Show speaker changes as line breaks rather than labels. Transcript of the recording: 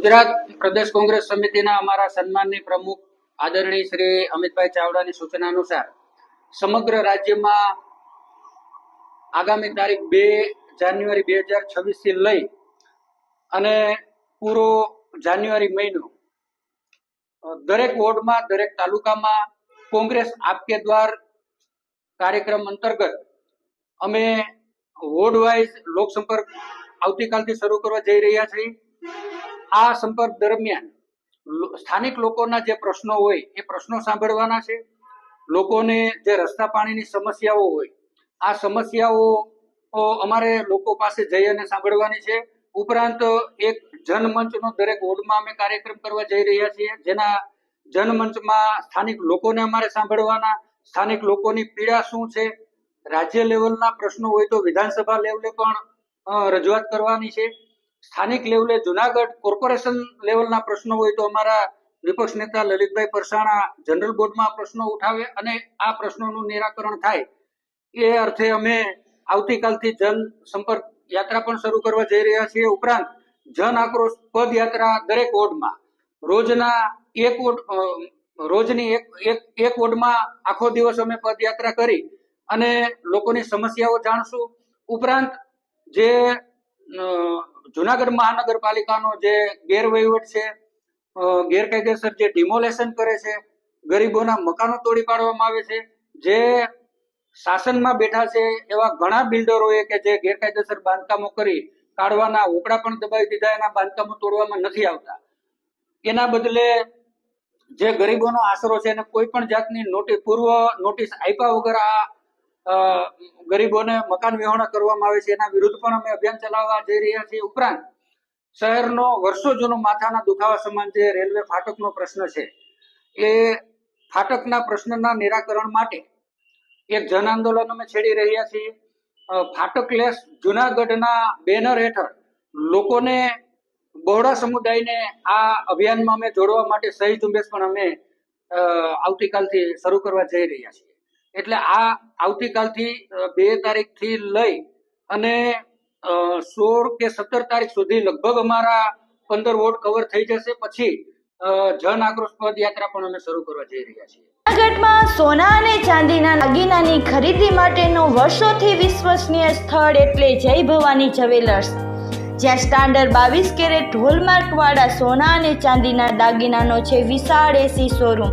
ગુજરાત પ્રદેશ કોંગ્રેસ સમિતિના અમારા સન્માનની પ્રમુખ આદરણીય શ્રી અમિતભાઈ ચાવડાની સૂચના અનુસાર સમગ્ર રાજ્યમાં આગામી તારીખ બે જાન્યુઆરી બે હજાર છવ્વીસથી લઈ અને પૂરો જાન્યુઆરી મહિનો દરેક વોર્ડમાં, દરેક તાલુકામાં કોંગ્રેસ આપકે દ્વાર કાર્યક્રમ અંતર્ગત અમે વોર્ડ વાઇઝ લોકસંપર્ક આવતીકાલથી શરૂ કરવા જઈ રહ્યા છીએ. આ સંપર્ક દરમિયાન સ્થાનિક લોકોના જે પ્રશ્નો હોય, એ પ્રશ્નો સાંભળવાના છે. લોકોને જે રસ્તા પાણીની સમસ્યાઓ હોય, આ સમસ્યાઓ અમારે લોકો પાસે જઈ અને સાંભળવાની છે. ઉપરાંત એક જનમંચનો દરેક વોર્ડમાં અમે કાર્યક્રમ કરવા જઈ રહ્યા છીએ. જેના જનમંચમાં સ્થાનિક લોકોને અમારે સાંભળવાના, સ્થાનિક લોકોની પીડા શું છે, રાજ્ય લેવલના પ્રશ્નો હોય તો વિધાનસભા લેવલે પણ રજૂઆત કરવાની છે. સ્થાનિક લેવલે જુનાગઢ કોર્પોરેશન લેવલના પ્રશ્નો હોય તો અમારા વિપક્ષ નેતા લલિતભાઈ પરસાણા જનરલ બોર્ડમાં પ્રશ્નો ઉઠાવે અને આ પ્રશ્નોનું નિરાકરણ થાય. એ અર્થે અમે આવતીકાલથી જન સંપર્ક યાત્રા પણ શરૂ કરવા જઈ રહ્યા છીએ ઉપરાંત જન આક્રોશ પદયાત્રા દરેક વોર્ડમાં. રોજના એક વોર્ડ રોજની એક એક એક વોર્ડમાં આખો દિવસ અમે પદયાત્રા કરી અને લોકોની સમસ્યાઓ જાણશું. ઉપરાંત જે જુનાગઢ મહાનગરપાલિકાનો જે ગેરવહીવટ છે ગેરકાયદેસર જે ડિમોલેશન કરે છે, ગરીબોના મકાનો તોડી પાડવામાં આવે છે, જે શાસનમાં બેઠા છે એવા ઘણા બિલ્ડરોએ કે જે ગેરકાયદેસર બાંધકામો કરી કાઢવાના ઓકડા પણ દબાવી દીધા, એના બાંધકામો તોડવામાં નથી આવતા. એના બદલે જે ગરીબોનો આશરો છે એને કોઈ પણ જાતની નોટિસ પૂર્વ નોટિસ આપ્યા વગર આ ગરીબોને મકાન વિહોણા કરવામાં આવે છે. એના વિરુદ્ધ પણ અમે અભિયાન ચલાવવા જઈ રહ્યા છીએ. ઉપરાંત, શહેરનો વર્ષો જૂનો માથાના દુખાવા સમાન જે રેલવે ફાટકનો પ્રશ્ન છે, એ ફાટકના પ્રશ્નના નિરાકરણ માટે એક જન આંદોલન અમે છેડી રહ્યા છીએ. ફાટકલેસ જુનાગઢના બેનર હેઠળ લોકોને, બહોળા સમુદાયને આ અભિયાનમાં અમે જોડવા માટે સહી ઝુંબેશ પણ અમે આવતીકાલથી શરૂ કરવા જઈ રહ્યા છીએ. એટલે આ આવતીકાલથી બે તારીખથી લઈ અને સોળ કે સત્તર તારીખ સુધી લગભગ અમારા પંદર વોટ કવર થઈ જશે. પછી જન આક્રોશ પદયાત્રા પણ અમે શરૂ કરવા જઈ રહ્યા છીએ.
જૂનાગઢમાં સોના અને ચાંદીના દાગીનાની ખરીદી માટેનું વર્ષોથી વિશ્વસનીય સ્થળ એટલે જય ભવાની જ્વેલર્સ. જ્યાં સ્ટાન્ડર્ડ બાવીસ કેરેટ હોલમાર્કવાળા સોના અને ચાંદીના દાગીનાનો છે વિશાળ એસી શોરૂમ.